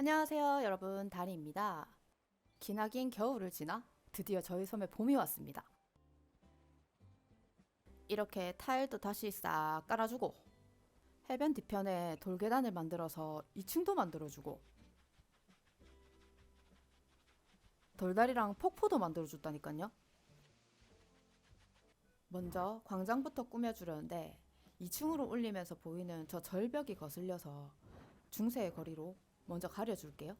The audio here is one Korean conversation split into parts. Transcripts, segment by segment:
안녕하세요 여러분. 다리입니다. 기나긴 겨울을 지나 드디어 저희 섬에 봄이 왔습니다. 이렇게 타일도 다시 싹 깔아주고 해변 뒤편에 돌계단을 만들어서 2층도 만들어주고 돌다리랑 폭포도 만들어줬다니까요. 먼저 광장부터 꾸며주려는데 2층으로 올리면서 보이는 저 절벽이 거슬려서 중세의 거리로 먼저 가려줄게요.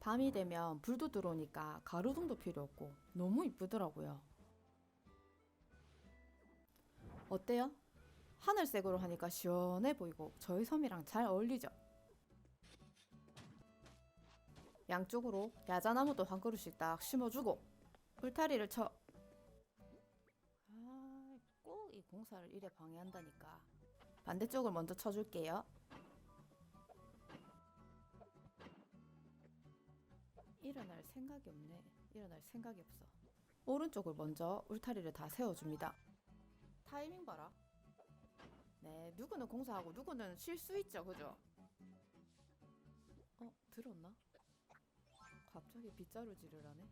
밤이 되면 불도 들어오니까 가로등도 필요 없고 너무 이쁘더라고요. 어때요? 하늘색으로 하니까 시원해 보이고 저희 섬이랑 잘 어울리죠? 양쪽으로 야자나무도 한 그루씩 딱 심어주고 울타리를 쳐. 아, 꼭 이 공사를 이래 방해한다니까. 반대쪽을 먼저 쳐줄게요. 일어날 생각이 없네. 일어날 생각이 없어. 오른쪽을 먼저 울타리를 다 세워줍니다. 타이밍 봐라. 네, 누구는 공사하고 누구는 쉴 수 있죠, 그죠? 어, 들었나? 갑자기 빗자루질을 하네.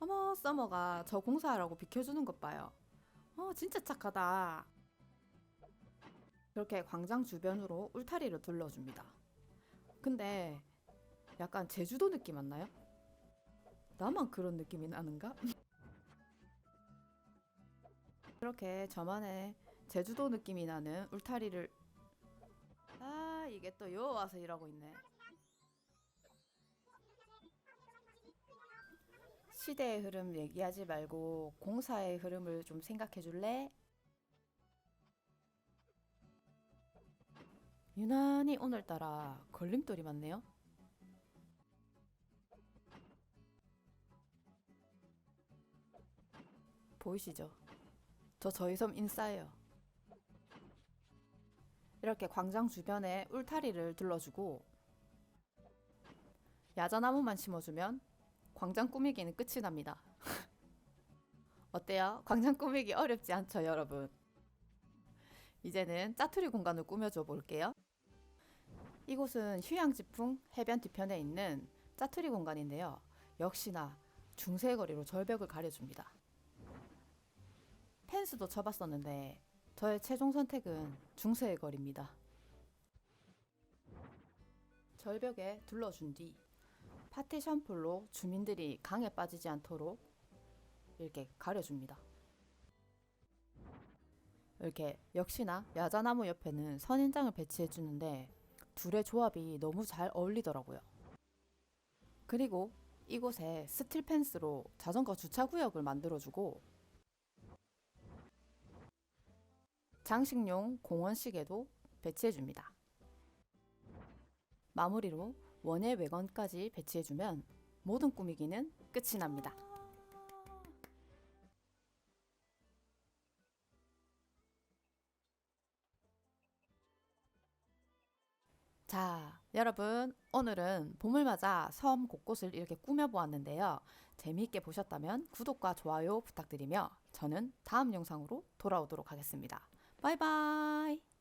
어머, 서머가 저 공사하라고 비켜주는 것 봐요. 어, 진짜 착하다. 그렇게 광장 주변으로 울타리를 둘러줍니다. 근데 약간 제주도 느낌 안 나요? 나만 그런 느낌이 나는가? 이렇게 저만의 제주도 느낌이 나는 울타리를 아 이게 또요 와서 일하고 있네. 시대의 흐름 얘기하지 말고 공사의 흐름을 좀 생각해 줄래? 유난히 오늘따라 걸림돌이 많네요. 보이시죠? 저 저희 섬 인싸예요. 이렇게 광장 주변에 울타리를 둘러주고 야자나무만 심어주면 광장 꾸미기는 끝이 납니다. 어때요? 광장 꾸미기 어렵지 않죠, 여러분? 이제는 짜투리 공간을 꾸며줘 볼게요. 이곳은 휴양지풍 해변 뒤편에 있는 짜투리 공간인데요. 역시나 중세 거리로 절벽을 가려줍니다. 펜스도 쳐봤었는데 저의 최종 선택은 중세의 거리입니다. 절벽에 둘러준 뒤 파티션 폴로 주민들이 강에 빠지지 않도록 이렇게 가려줍니다. 이렇게 역시나 야자나무 옆에는 선인장을 배치해 주는데 둘의 조합이 너무 잘 어울리더라고요. 그리고 이곳에 스틸 펜스로 자전거 주차 구역을 만들어 주고 장식용 공원 시계도 배치해 줍니다. 마무리로 원예 외건까지 배치해주면 모든 꾸미기는 끝이 납니다. 자, 여러분, 오늘은 봄을 맞아 섬 곳곳을 이렇게 꾸며보았는데요. 재미있게 보셨다면 구독과 좋아요 부탁드리며 저는 다음 영상으로 돌아오도록 하겠습니다. 바이바이!